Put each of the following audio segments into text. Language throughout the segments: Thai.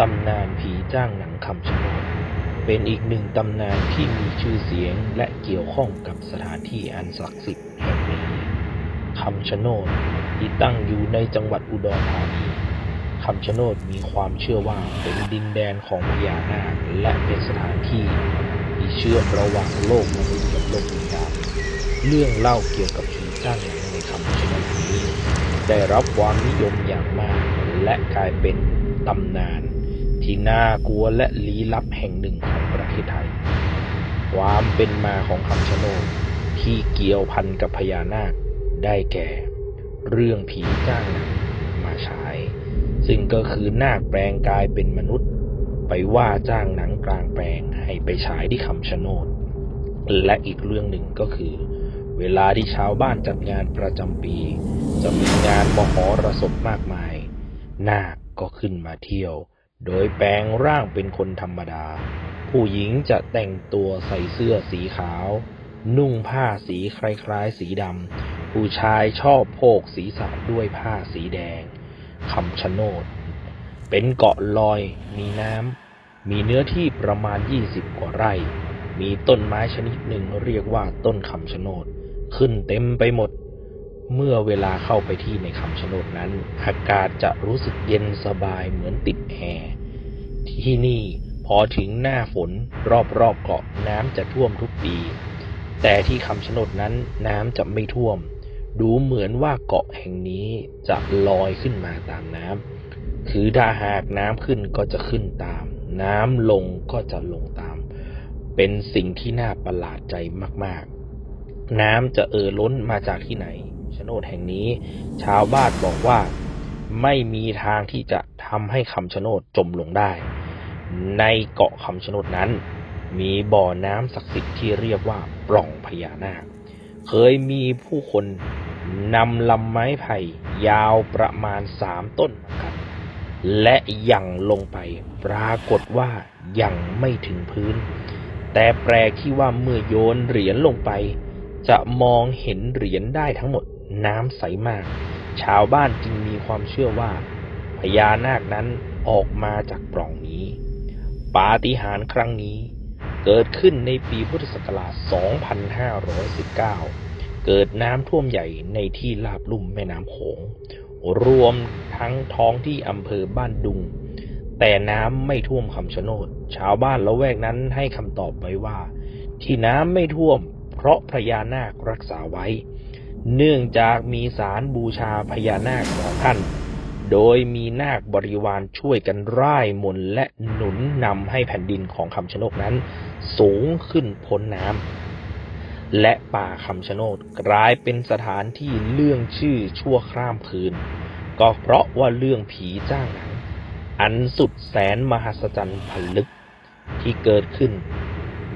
ตำนานผีจ้างหนังคำชะโนดเป็นอีกหนึ่งตำนานที่มีชื่อเสียงและเกี่ยวข้องกับสถานที่อันศักดิ์สิทธิ์แห่งนี้คำชะโนดที่ตั้งอยู่ในจังหวัดอุดรธานีคำชะโนดมีความเชื่อว่าเป็นดินแดนของพญานาคและเป็นสถานที่ที่เชื่อมระหว่างโลกมนุษย์กับโลกวิญญาณเรื่องเล่าเกี่ยวกับผีจ้างหนังในคำช ได้รับความนิยมอย่างมาก และกลายเป็นตำนาน ที่น่ากลัวและลี้ลับแห่งหนึ่งของประเทศไทย ความเป็นมาของคำชะโนดที่เกี่ยวพันกับพญานาคได้แก่ เรื่องผีจ้างหนังมาฉาย ซึ่งก็คือนาคแปลงกายเป็นมนุษย์ ไปว่าจ้างหนังกลางแปลงให้ไปฉายที่คำชะโนดและอีกเรื่องหนึ่งก็คือ เวลาที่ชาวบ้านจัดงานประจำปี จะมีงานมหรสพมากมาย นาคก็ขึ้นมาเที่ยว โดยแปลงร่างเป็นคนธรรมดา ผู้หญิงจะแต่งตัวใส่เสื้อสีขาว นุ่งผ้าสีคล้ายๆ สีดำ ผู้ชายชอบโพกศีรษะด้วยผ้าสีแดงคำชะโนด เป็นเกาะลอย มีน้ำ มีเนื้อที่ประมาณ 20 กว่าไร่ มีต้นไม้ชนิดหนึ่งเรียกว่าต้นคำชะโนด ขึ้นเต็มไปหมด เมื่อเวลาเข้าไปที่ในคำชะโนดนั้น อากาศจะรู้สึกเย็นสบายเหมือนติดแอร์ที่นี่พอถึงหน้าฝนรอบๆเกาะน้ำจะท่วมทุกปี แต่ที่คำชะโนดนั้นน้ำจะไม่ท่วม ดูเหมือนว่าเกาะแห่งนี้จะลอยขึ้นมาตามน้ำคือถ้าหากน้ำขึ้นก็จะขึ้นตาม น้ำลงก็จะลงตาม เป็นสิ่งที่น่าประหลาดใจมาก น้ำจะเอ่อล้นมาจากที่ไหนโฉนดแห่งนี้ ชาวบ้านบอกว่าไม่มีทางที่จะทำให้คำชะโนดจมลงได้ ในเกาะคำชะโนดนั้น มีบ่อน้ำศักดิ์สิทธิ์ที่เรียกว่าปล่องพญานาค เคยมีผู้คนนำลำไม้ไผ่ยาวประมาณสามต้นมากันและยั่งลงไปปรากฏว่ายังไม่ถึงพื้น แต่แปลกที่ว่าเมื่อโยนเหรียญลงไป จะมองเห็นเหรียญได้ทั้งหมดน้ำใสมาก ชาวบ้านจึงมีความเชื่อว่าพญานาคนั้นออกมาจากปล่องนี้ ปาฏิหาริย์ครั้งนี้ เกิดขึ้นในปีพุทธศักราช 2519 เกิดน้ำท่วมใหญ่ในที่ลาบลุ่มแม่น้ำโขง รวมทั้งท้องที่อำเภอบ้านดุง แต่น้ำไม่ท่วมคำชะโนด ชาวบ้านละแวกนั้นให้คำตอบไว้ว่า ที่น้ำไม่ท่วม เพราะพญานาครักษาไว้ เนื่องจากมีสารบูชาพญานาคของท่าน โดยมีนาคบริวารช่วยกันร่ายมนและหนุนนำให้แผ่นดินของคำชะโนดนั้น สูงขึ้นพ้นน้ำและป่าคำชะโนดกลายเป็นสถานที่เรื่องชื่อชั่วข้ามคืน ก็เพราะว่าเรื่องผีจ้างหนัง อันสุดแสนมหัศจรรย์พันลึกที่เกิดขึ้น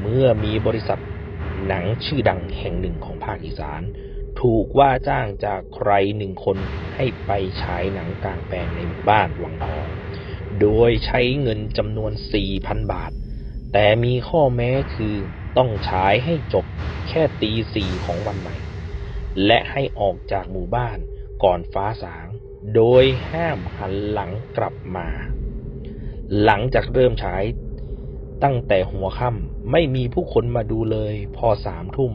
เมื่อมีบริษัท หนังชื่อดังแห่งหนึ่งของภาคอีสาน ถูกว่าจ้างจากใครหนึ่งคนให้ไปฉายหนังกลางแปลงในหมู่บ้านวังทอง โดยใช้เงินจำนวน 4,000 บาท แต่มีข้อแม้คือต้องฉายให้จบแค่ตีสี่ของวันใหม่ และให้ออกจากหมู่บ้านก่อนฟ้าสาง โดยห้ามหันหลังกลับมา หลังจากเริ่มฉาย ตั้งแต่หัวค่ำไม่มีผู้คนมาดูเลย พอสามทุ่ม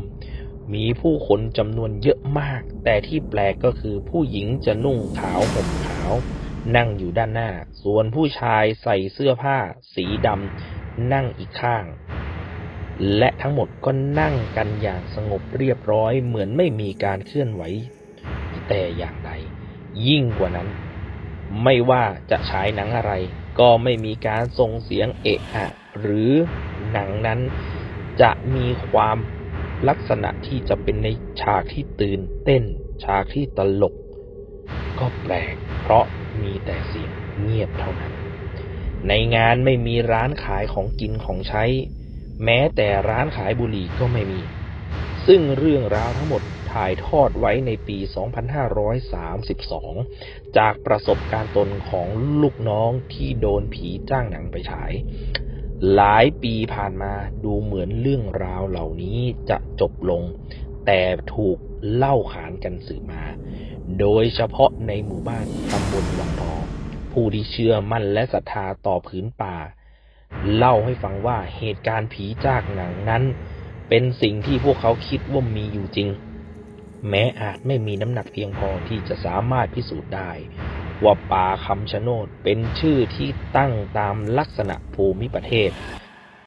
มีผู้คนจำนวนเยอะมาก แต่ที่แปลกก็คือผู้หญิงจะนุ่งขาวห่มขาว นั่งอยู่ด้านหน้า ส่วนผู้ชายใส่เสื้อผ้า สีดำนั่งอีกข้าง และทั้งหมดก็นั่งกันอย่างสงบเรียบร้อย เหมือนไม่มีการเคลื่อนไหว แต่อย่างใดยิ่งกว่านั้น ไม่ว่าจะฉายหนังอะไร ก็ไม่มีการส่งเสียงเอะอะ หรือหนังนั้นจะมีความลักษณะที่จะเป็นในฉากที่ตื่นเต้น ฉากที่ตลก ก็แปลก เพราะมีแต่เสียงเงียบเท่านั้น ในงานไม่มีร้านขายของกินของใช้ แม้แต่ร้านขายบุหรี่ก็ไม่มี ซึ่งเรื่องราวทั้งหมดถ่ายทอดไว้ในปี 2532 จากประสบการณ์ตนของลูกน้องที่โดนผีจ้างหนังไปฉาย หลายปีผ่านมาดูเหมือนเรื่องราวเหล่านี้จะจบลง แต่ถูกเล่าขานกันสืบมา โดยเฉพาะในหมู่บ้านตำบลวังทองผู้ที่เชื่อมั่นและศรัทธาต่อผืนป่า เล่าให้ฟังว่าเหตุการณ์ผีจากหนังนั้น เป็นสิ่งที่พวกเขาคิดว่ามีอยู่จริง แม้อาจไม่มีน้ำหนักเพียงพอที่จะสามารถพิสูจน์ได้ ว่าป่าคำชะโนดเป็นชื่อที่ตั้งตามลักษณะภูมิประเทศ